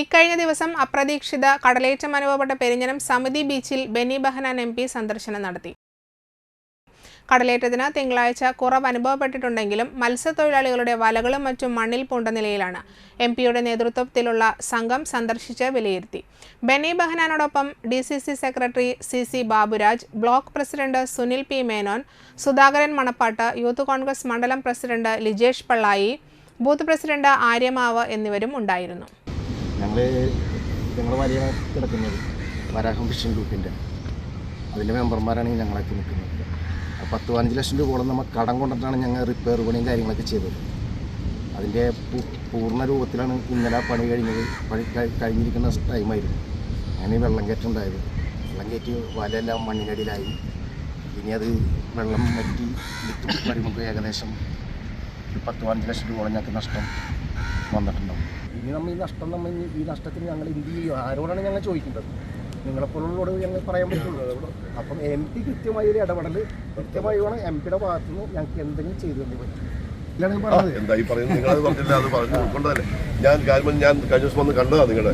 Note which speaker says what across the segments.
Speaker 1: ഇക്കഴിഞ്ഞ ദിവസം അപ്രതീക്ഷിത കടലേറ്റം അനുഭവപ്പെട്ട പെരിഞ്ഞനം സമിതി ബീച്ചിൽ ബെന്നി ബഹനാൻ എം പി സന്ദർശനം നടത്തി. കടലേറ്റത്തിന് തിങ്കളാഴ്ച കുറവ് അനുഭവപ്പെട്ടിട്ടുണ്ടെങ്കിലും മത്സ്യത്തൊഴിലാളികളുടെ വലകളും മറ്റും മണ്ണിൽ പൂണ്ട നിലയിലാണ് എം പിയുടെ നേതൃത്വത്തിലുള്ള സംഘം സന്ദർശിച്ച് വിലയിരുത്തി. Benny ബഹനാനോടൊപ്പം D C C secretary C C Baburaj block president Sunil P Menon Sudhakaran Manappat youth Congress മണ്ഡലം president Lijesh Pallayi booth president Aryamav എന്നിവരും ഉണ്ടായിരുന്നു.
Speaker 2: ഞങ്ങൾ ഞങ്ങൾ വലിയ കിടക്കുന്നത് വരാഹം ഫിഷിംഗ് ഗ്രൂപ്പിന്റെ അതിന്റെ മെമ്പർമാരാണ് ഞങ്ങളൊക്കെ നിൽക്കുന്നത്. പത്ത് പതിനഞ്ച് ലക്ഷം രൂപയോളം നമ്മൾ കടം കൊണ്ടിട്ടാണ് ഞങ്ങൾ റിപ്പയർ പണിയും കാര്യങ്ങളൊക്കെ ചെയ്തത്. അതിന്റെ പൂർണ രൂപത്തിലാണ് ഇന്നലെ പണി കഴിഞ്ഞത്. പണി കഴിഞ്ഞിരിക്കുന്ന ടൈമായിരുന്നു അങ്ങനെ വെള്ളം കയറ്റുണ്ടായത് വെള്ളം കയറ്റി വലയെല്ലാം മണ്ണിനടിയിലായി. ഇനി അത് വെള്ളം വറ്റി വിത്ത് വരുമ്പോൾ ഏകദേശം പത്ത് പതിനഞ്ച് ലക്ഷം രൂപയോളം ഞങ്ങൾക്ക് നഷ്ടം. വന്നിട്ടുണ്ടാവും. ഇനി നമ്മൾ ഈ നഷ്ടം നമ്മൾ ഈ നഷ്ടത്തിന് ഞങ്ങൾ എന്ത് ചെയ്യും? ആരോടാണ് ഞങ്ങൾ ചോദിക്കേണ്ടത്? നിങ്ങളെപ്പോലുള്ളോട് ഞങ്ങൾ പറയാൻ പറ്റുള്ളൂ. അപ്പം എം പി കൃത്യമായി ഒരു ഇടപെടൽ കൃത്യമായി വേണം എം പിയുടെ ഭാഗത്തു നിന്ന് ഞങ്ങൾക്ക് എന്തെങ്കിലും ചെയ്തു തന്നെ പറ്റും എന്തായി പറയുന്നത് നിങ്ങൾ
Speaker 3: എന്താ ഈ പറയുന്നത് നിങ്ങളത് പറഞ്ഞില്ല അത് പറഞ്ഞു ഉൾക്കൊണ്ടതല്ലേ ഞാൻ കാര്യം ഞാൻ കഴിഞ്ഞ ദിവസം വന്ന് കണ്ടതാ നിങ്ങളെ.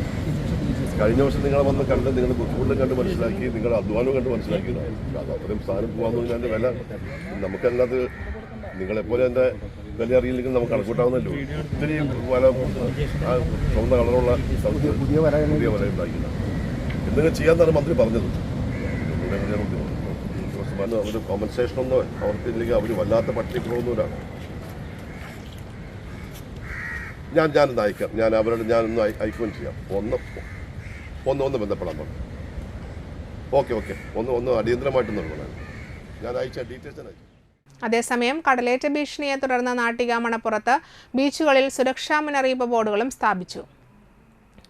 Speaker 3: കഴിഞ്ഞ ദിവസം നിങ്ങൾ വന്ന് കണ്ട് നിങ്ങൾ ബുദ്ധിമുട്ടും കണ്ട് മനസ്സിലാക്കി നിങ്ങളുടെ അധ്വാനവും കണ്ട് മനസ്സിലാക്കി. അത് അത്രയും സ്ഥാനം പോകാമെന്ന് പറഞ്ഞാൽ വില. നമുക്കതിനകത്ത് നിങ്ങളെപ്പോലെ എന്റെ വില അറിയില്ലെങ്കിൽ നമുക്ക് കണക്കൂട്ടാവുന്നല്ലോ ഒത്തിരി വല ചുവന്ന കളറുള്ള
Speaker 2: പുതിയ
Speaker 3: വല ഉണ്ടാക്കിയത് എന്തെങ്കിലും ചെയ്യാന്നാണ് മന്ത്രി പറഞ്ഞത്. കോമ്പൻസേഷൻ ഒന്നോ അവർക്ക് ഇല്ലെങ്കിൽ അവർ വല്ലാത്ത പട്ടിണി ഞാൻ ഞാൻ ഞാനൊന്ന് അയക്കാം. ഞാൻ അവരോട് ഞാനൊന്ന് അയ- അയക്കുകയും ചെയ്യാം. ഒന്ന് ഒന്ന് ഒന്ന് ബന്ധപ്പെടാൻ പറഞ്ഞു. Okay okay. ഒന്ന് ഒന്ന് അടിയന്തരമായിട്ടൊന്ന് ഞാൻ അയച്ച ഡീറ്റെയിൽസ് അയച്ചു
Speaker 1: അതേസമയം കടലേറ്റ ഭീഷണിയെ തുടർന്ന് നാട്ടിക മണപ്പുറത്ത് ബീച്ചുകളിൽ സുരക്ഷാ മുന്നറിയിപ്പ് ബോർഡുകളും സ്ഥാപിച്ചു.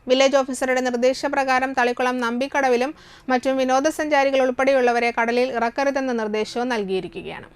Speaker 1: വില്ലേജ് ഓഫീസറുടെ നിർദ്ദേശപ്രകാരം തളിക്കുളം നമ്പിക്കടവിലും മറ്റും വിനോദസഞ്ചാരികൾ ഉൾപ്പെടെയുള്ളവരെ കടലിൽ ഇറക്കരുതെന്ന നിർദ്ദേശവും നൽകിയിരിക്കുകയാണ്.